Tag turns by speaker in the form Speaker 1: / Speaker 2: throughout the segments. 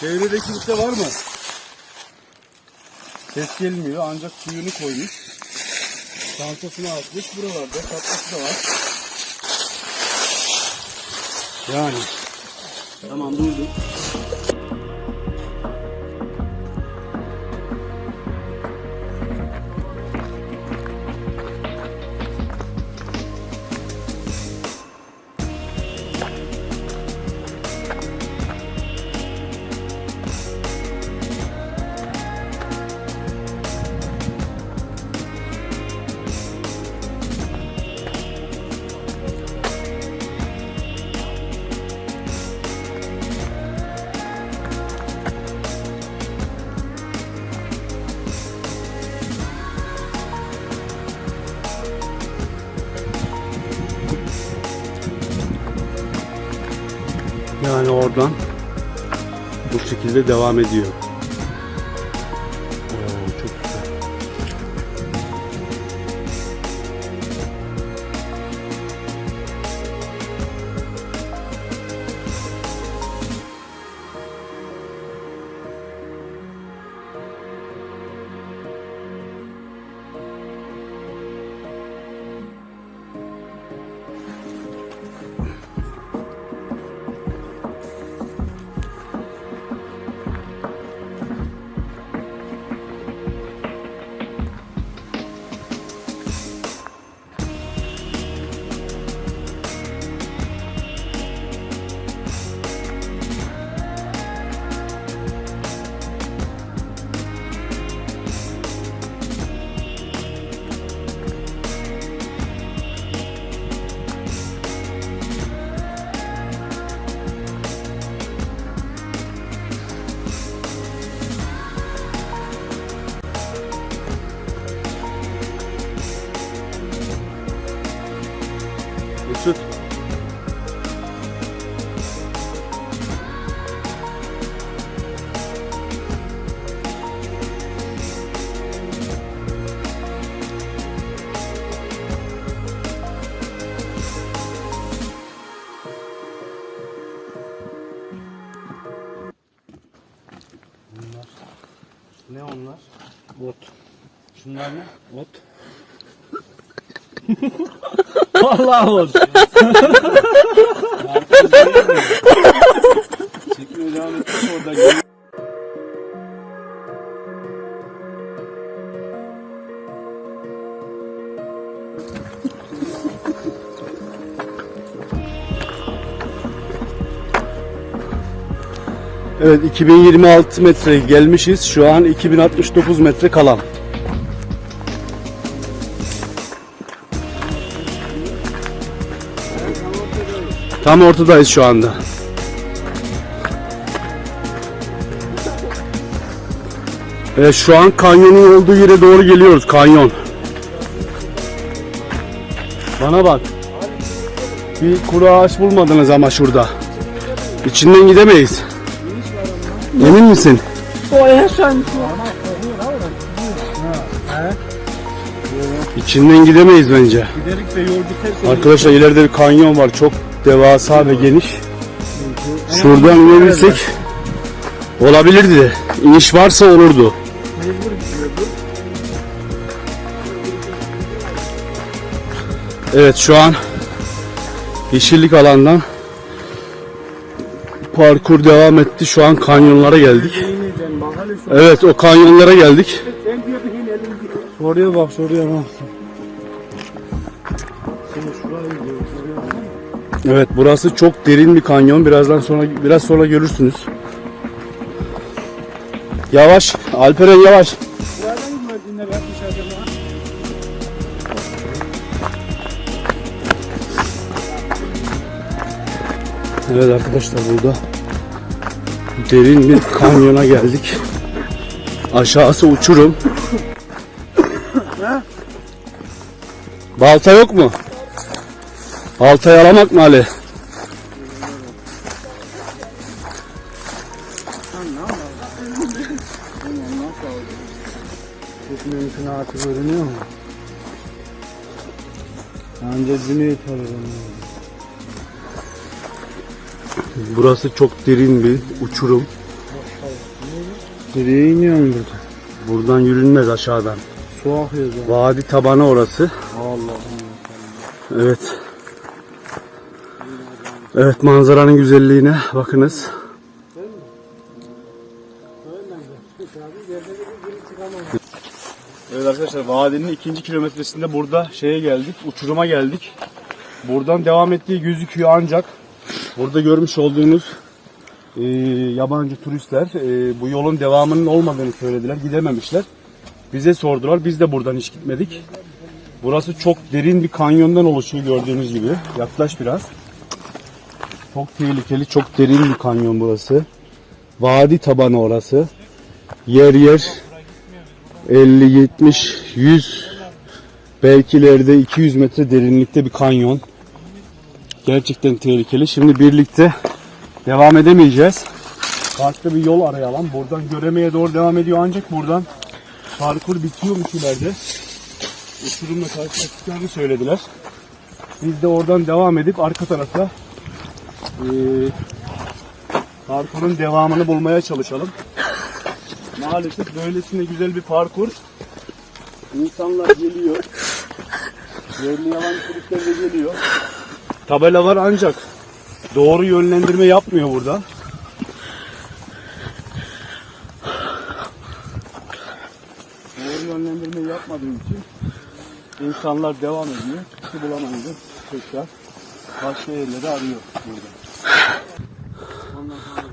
Speaker 1: Çevredeki kimse var mı? Ses gelmiyor ancak suyunu koymuş. Çantasını atmış. Buralarda tatlısı da var. Yani. Tamam durdum. Oradan bu şekilde devam ediyor. Ne? Ot.
Speaker 2: Vallahi oldu.
Speaker 1: Çekmeye devam ettik orada. gel- Evet 2026 metre gelmişiz. Şu an 2069 metre kalan. Tam ortadayız şu anda. Evet şu an kanyonun olduğu yere doğru geliyoruz. Kanyon. Bana bak. Bir kuru ağaç bulmadınız ama şurada. İçinden gidemeyiz. Emin misin?
Speaker 2: O yaşan.
Speaker 1: İçinden gidemeyiz bence. Arkadaşlar ileride bir kanyon var. Çok devasa ve geniş. Şuradan inebilsek olabilirdi. İniş varsa olurdu. Evet şu an yeşillik alandan parkur devam etti. Şu an kanyonlara geldik. Evet o kanyonlara geldik. Oraya bak şuraya bak. Evet burası çok derin bir kanyon. Birazdan sonra biraz sonra görürsünüz. Yavaş Alperen yavaş. Evet arkadaşlar burada derin bir kanyona geldik. Aşağısı uçurum. Balta yok mu? Baltayı alamak mı Ali?
Speaker 2: Mümkün artık görünüyor mu? Anca Cüneyt alır.
Speaker 1: Burası çok derin bir uçurum.
Speaker 2: Nereye iniyorsun burada?
Speaker 1: Buradan yürünmez aşağıdan.
Speaker 2: Su akıyor zaten.
Speaker 1: Vadi tabanı orası.
Speaker 2: Allah'ım.
Speaker 1: Evet. Evet manzaranın güzelliğine bakınız. Evet arkadaşlar vadinin ikinci kilometresinde burada şeye geldik, uçuruma geldik. Buradan devam ettiği gözüküyor ancak burada görmüş olduğunuz e, yabancı turistler e, bu yolun devamının olmadığını söylediler, gidememişler. Bize sordular, biz de buradan hiç gitmedik. Burası çok derin bir kanyondan oluşuyor gördüğünüz gibi. Yaklaş biraz. Çok tehlikeli, çok derin bir kanyon burası. Vadi tabanı orası. Yer yer 50, 70, 100 belki ileride 200 metre derinlikte bir kanyon. Gerçekten tehlikeli. Şimdi birlikte devam edemeyeceğiz. Farklı bir yol arayalım. Buradan Göreme'ye doğru devam ediyor ancak buradan parkur bitiyormuş ileride uçurumla karşılaştıklarını söylediler. Biz de oradan devam edip arka tarafa eee parkurun devamını bulmaya çalışalım. Maalesef böylesine güzel bir parkur. İnsanlar geliyor. Yerli yabancı turistler de geliyor. Tabela var ancak doğru yönlendirme yapmıyor burada. Doğru yönlendirme yapmadığı için insanlar devam ediyor. Çıkışı bulamayınca tekrar başka yerleri arıyor.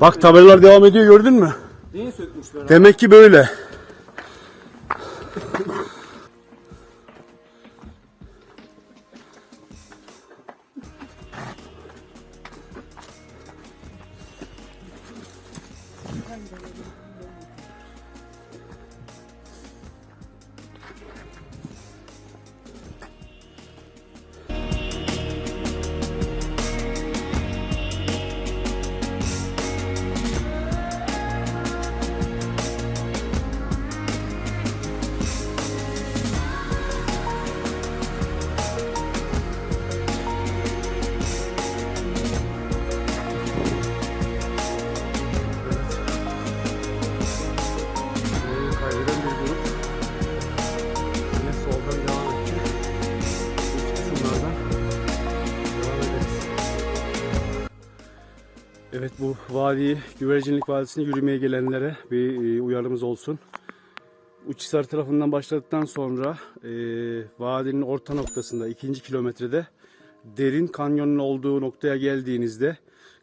Speaker 1: Bak tabelalar devam ediyor gördün mü?
Speaker 2: Niye sökmüşler?
Speaker 1: Demek ki böyle. Vadiyi, Güvercinlik Vadisi'ne yürümeye gelenlere bir e, uyarımız olsun. Uçhisar tarafından başladıktan sonra e, vadinin orta noktasında ikinci kilometrede derin kanyonun olduğu noktaya geldiğinizde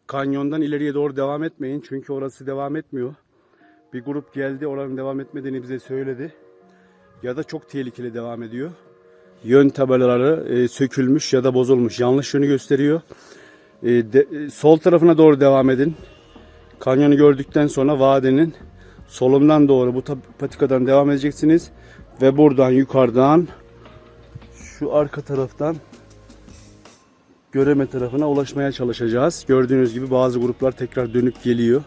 Speaker 1: kanyondan ileriye doğru devam etmeyin çünkü orası devam etmiyor. Bir grup geldi oranın devam etmediğini bize söyledi. Ya da çok tehlikeli devam ediyor. Yön tabelaları e, sökülmüş ya da bozulmuş. Yanlış yönü gösteriyor. E, de- e, sol tarafına doğru devam edin. Kanyonu gördükten sonra vadenin solundan doğru bu patikadan devam edeceksiniz. Ve buradan yukarıdan şu arka taraftan Göreme tarafına ulaşmaya çalışacağız. Gördüğünüz gibi bazı gruplar tekrar dönüp geliyor.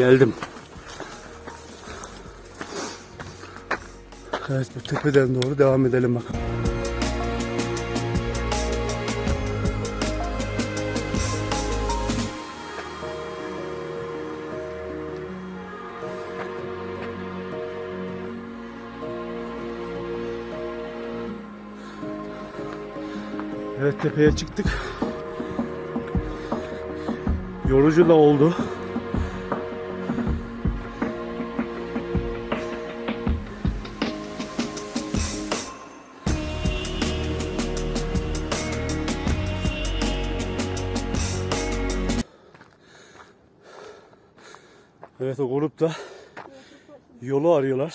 Speaker 1: Geldim. Evet bu tepeden doğru devam edelim bakalım. Evet tepeye çıktık. Yorucu da oldu. O grupta yolu arıyorlar.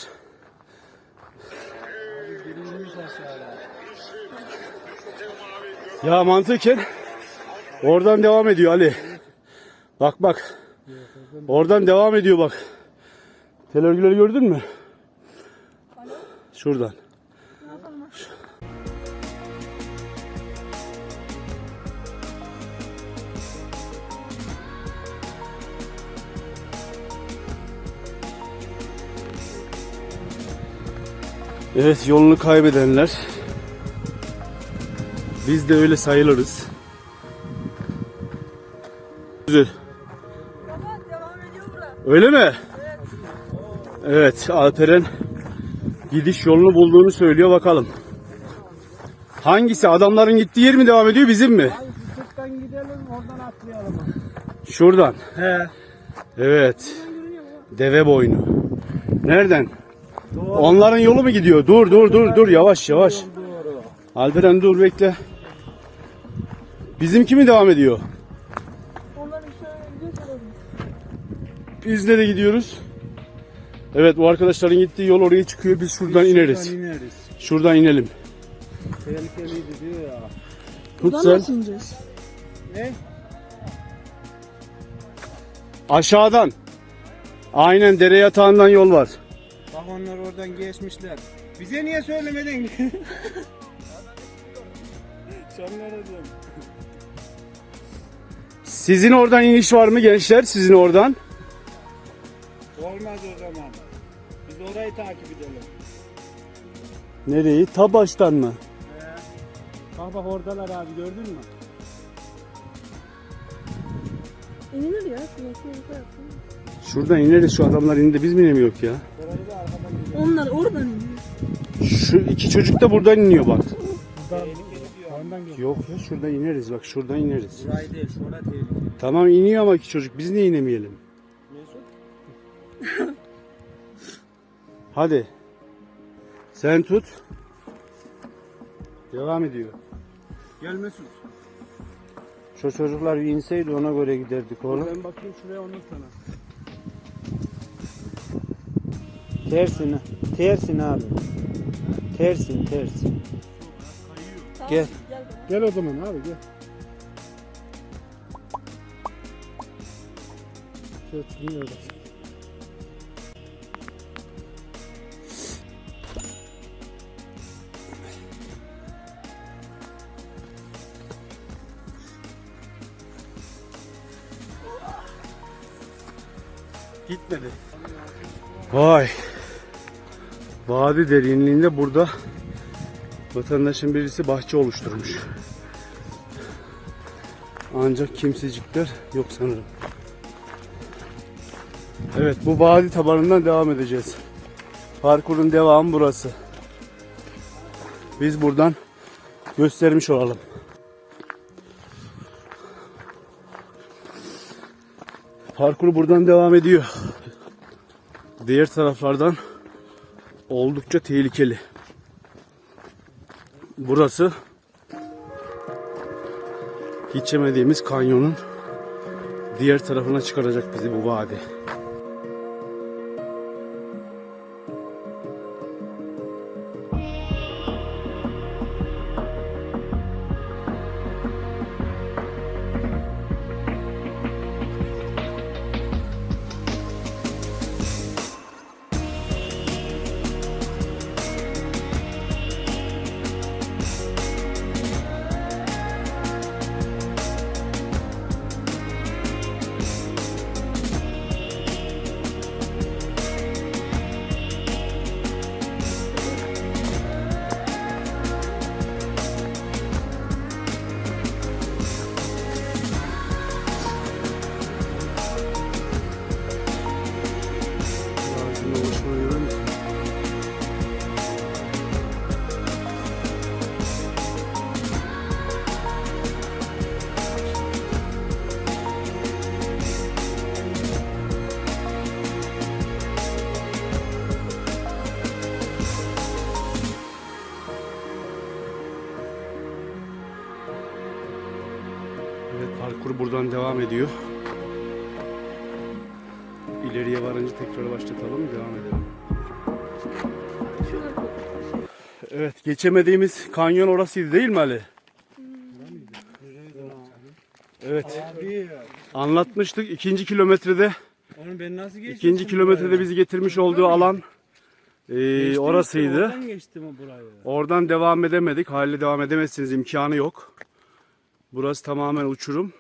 Speaker 1: Ya mantıken oradan devam ediyor Ali. Bak bak. Oradan devam ediyor bak. Tel örgüleri gördün mü? Şuradan. Evet yolunu kaybedenler. Biz de öyle sayılırız. Güzel. Öyle mi? Evet Alperen gidiş yolunu bulduğunu söylüyor bakalım. Hangisi? Adamların gittiği yer mi devam ediyor bizim mi?
Speaker 2: Sıktan gidelim oradan atlayalım.
Speaker 1: Şuradan.
Speaker 2: He.
Speaker 1: Evet. Deve boynu. Nereden? Onların yolu mu gidiyor? Dur dur dur dur yavaş yavaş.
Speaker 2: Doğru.
Speaker 1: Alperen dur bekle. Bizimki mi devam ediyor? Biz nereye gidiyoruz? Evet bu arkadaşların gittiği yol oraya çıkıyor. Biz şuradan ineriz.
Speaker 2: Şuradan ineriz.
Speaker 1: Şuradan inelim.
Speaker 2: Tehlikeliydi diyor ya.
Speaker 3: Buradan nasıl ineceğiz?
Speaker 2: Ne?
Speaker 1: Aşağıdan. Aynen dere yatağından yol var.
Speaker 2: Bak onlar oradan geçmişler. Bize niye söylemedin? Diyorum.
Speaker 1: Sizin oradan iniş var mı gençler? Sizin oradan.
Speaker 2: Olmaz o zaman. Biz orayı takip edelim.
Speaker 1: Nereyi? Ta baştan mı?
Speaker 2: Bak bak oradalar abi gördün mü?
Speaker 3: İnilir ya. Yapayım?
Speaker 1: Şuradan ineriz şu adamlar indi biz mi inemiyoruz ya?
Speaker 3: Onlar oradan iniyor.
Speaker 1: Şu iki çocuk da buradan iniyor bak. Yok ya şuradan ineriz bak şuradan ineriz.
Speaker 2: Burayı değil, şurada tehlikeli.
Speaker 1: Tamam iniyor ama iki çocuk biz niye inemeyelim?
Speaker 2: Mesut?
Speaker 1: Hadi. Sen tut. Devam ediyor.
Speaker 2: Gel Mesut.
Speaker 1: Şu çocuklar bir inseydi ona göre giderdik oğlum.
Speaker 2: Ben bakayım şuraya ondan sana.
Speaker 4: Tersine. Tersin abi. Tersin tersin. Gel.
Speaker 3: Gel
Speaker 2: o zaman abi gel. Şöyle çıkmıyor.
Speaker 1: Gitmedi. Vay. Vadi derinliğinde burada vatandaşın birisi bahçe oluşturmuş. Ancak kimsecikler yok sanırım. Evet bu vadi tabanından devam edeceğiz. Parkurun devamı burası. Biz buradan göstermiş olalım. Parkur buradan devam ediyor. Diğer taraflardan oldukça tehlikeli. Burası geçemediğimiz kanyonun diğer tarafına çıkaracak bizi bu vadi. Devam ediyor. İleriye varınca tekrar başlatalım devam edelim. Evet geçemediğimiz kanyon orasıydı değil mi Ali? Evet. Anlatmıştık ikinci kilometrede
Speaker 4: Onu ben nasıl geçtim?
Speaker 1: ikinci kilometrede bizi getirmiş olduğu alan e, orasıydı.
Speaker 4: Işte, oradan geçtim o burayı.
Speaker 1: Oradan devam edemedik. Haliyle devam edemezsiniz. imkanı yok. Burası tamamen uçurum.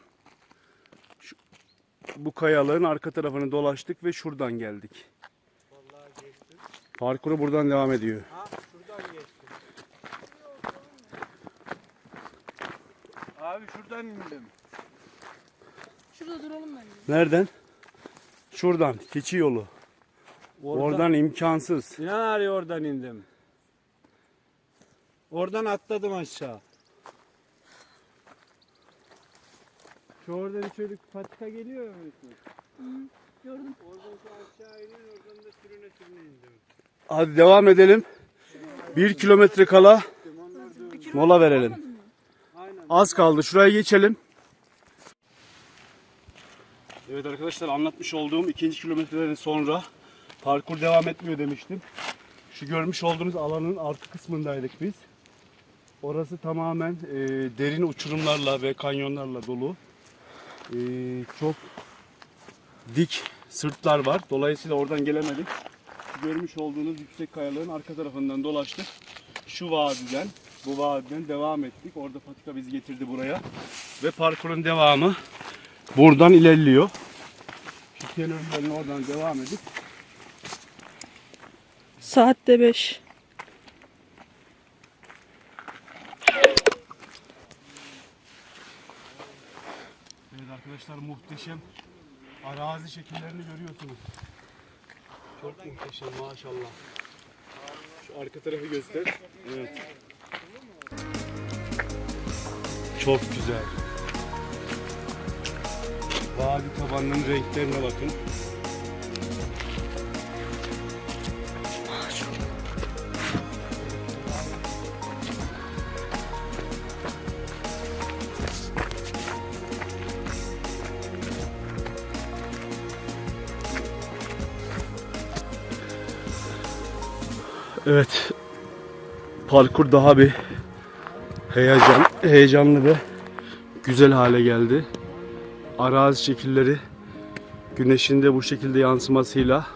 Speaker 1: Bu kayalığın arka tarafını dolaştık ve şuradan geldik. Parkuru buradan devam ediyor.
Speaker 4: Ha şuradan geçtim. Abi şuradan indim.
Speaker 3: Şurada duralım bence.
Speaker 1: Nereden? Şuradan. Keçi yolu. Oradan imkansız.
Speaker 4: Sinan abi oradan indim. Oradan atladım aşağı. Şu orada bir çocuk patika geliyor mu?
Speaker 3: Gördüm.
Speaker 4: Oradan şu aşağı inin oradan da sürüne sürüne indim.
Speaker 1: Hadi devam edelim. Bir kilometre kala mola verelim.
Speaker 4: Aynen.
Speaker 1: Az kaldı. Şuraya geçelim. Evet arkadaşlar anlatmış olduğum ikinci kilometreden sonra parkur devam etmiyor demiştim. Şu görmüş olduğunuz alanın arka kısmındaydık biz. Orası tamamen e, derin uçurumlarla ve kanyonlarla dolu. E, çok dik sırtlar var. Dolayısıyla oradan gelemedik. Görmüş olduğunuz yüksek kayalığın arka tarafından dolaştık. Şu vadiden, bu vadiden devam ettik. Orada patika bizi getirdi buraya. Ve parkurun devamı buradan ilerliyor. Şu kenarlarını oradan devam edip
Speaker 3: Saatte 5.
Speaker 1: arkadaşlar muhteşem arazi şekillerini görüyorsunuz. Çok muhteşem maşallah. Şu arka tarafı göster. Evet. Çok güzel. Vadi tabanının renklerine bakın. Evet. Parkur daha bir heyecan, heyecanlı ve güzel hale geldi. Arazi şekilleri güneşin de bu şekilde yansımasıyla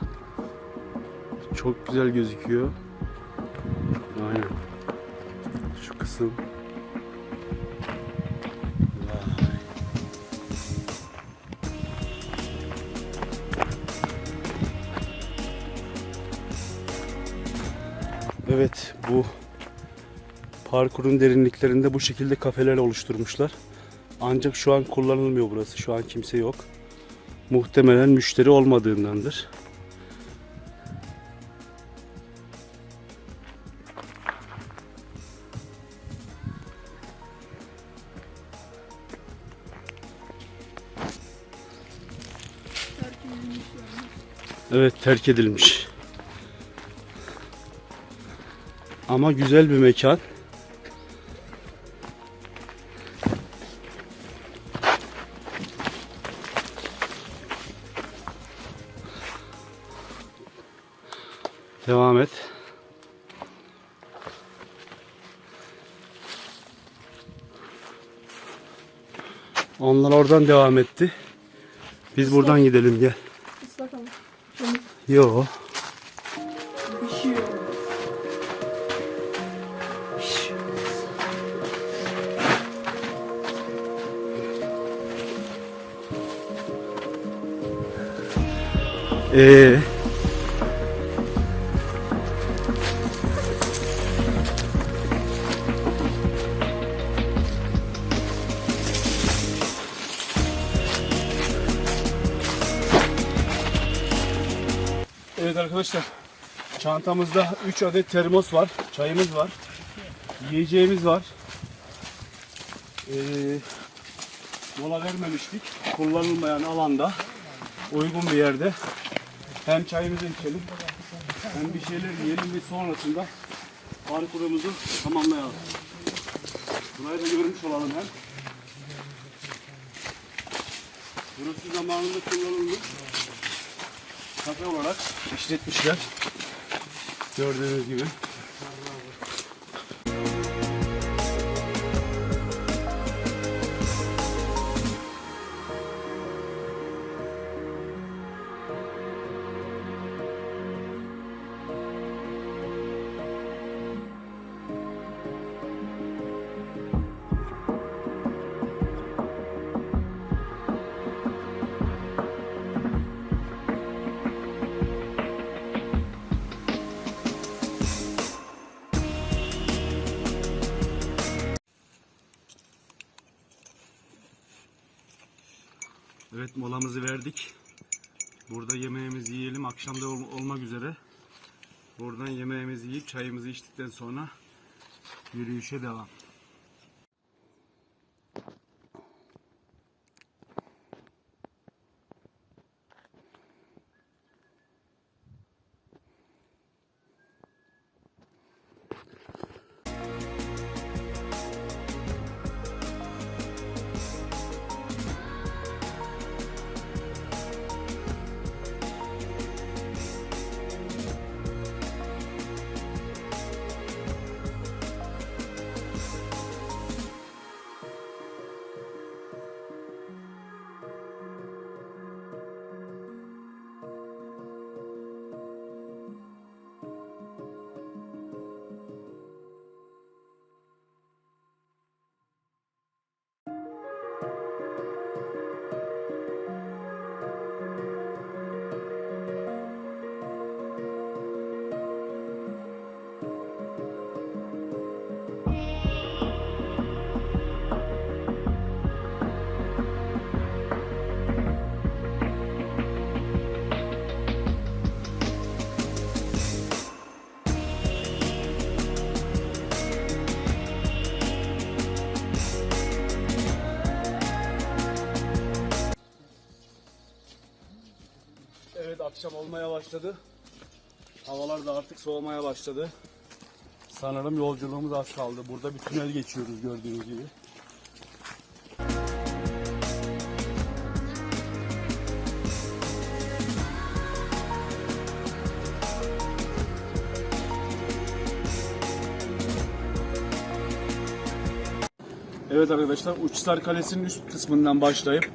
Speaker 1: çok güzel gözüküyor. Aynen. Şu kısım. Evet bu parkurun derinliklerinde bu şekilde kafeler oluşturmuşlar. Ancak şu an kullanılmıyor burası. Şu an kimse yok. Muhtemelen müşteri olmadığındandır. Evet terk edilmiş. Ama güzel bir mekan. Devam et. Onlar oradan devam etti. Biz buradan gidelim gel.
Speaker 3: Islak ama.
Speaker 1: Yo. Ee. Evet arkadaşlar. Çantamızda 3 adet termos var. Çayımız var. Yiyeceğimiz var. Ee, mola vermemiştik. Kullanılmayan alanda uygun bir yerde hem çayımızı içelim hem bir şeyler yiyelim ve sonrasında parkurumuzu tamamlayalım. Burayı da görmüş olalım hem. Burası zamanında kullanılmış kafe olarak işletmişler. Gördüğünüz gibi. Evet molamızı verdik. Burada yemeğimizi yiyelim. Akşamda ol- olmak üzere. Buradan yemeğimizi yiyip çayımızı içtikten sonra yürüyüşe devam. Olmaya başladı. Havalar da artık soğumaya başladı. Sanırım yolculuğumuz az kaldı. Burada bir tünel geçiyoruz gördüğünüz gibi. Evet arkadaşlar Uçsar Kalesi'nin üst kısmından başlayıp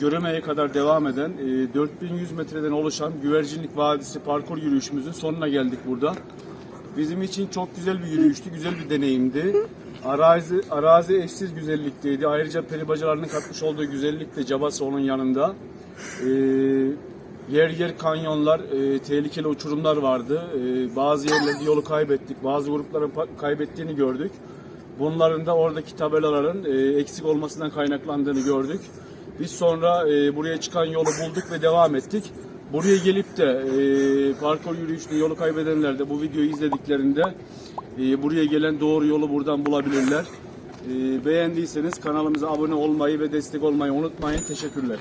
Speaker 1: Göreme'ye kadar devam eden e, 4100 metreden oluşan Güvercinlik Vadisi parkur yürüyüşümüzün sonuna geldik burada. Bizim için çok güzel bir yürüyüştü, güzel bir deneyimdi. Arazi, arazi eşsiz güzellikteydi. Ayrıca peri bacalarının katmış olduğu güzellik de cabası onun yanında. E, yer yer kanyonlar, e, tehlikeli uçurumlar vardı. E, bazı yerlerde yolu kaybettik, bazı grupların kaybettiğini gördük. Bunların da oradaki tabelaların e, eksik olmasından kaynaklandığını gördük. Biz sonra e, buraya çıkan yolu bulduk ve devam ettik. Buraya gelip de e, parkur yürüyüşünde yolu kaybedenler de bu videoyu izlediklerinde e, buraya gelen doğru yolu buradan bulabilirler. E, beğendiyseniz kanalımıza abone olmayı ve destek olmayı unutmayın. Teşekkürler.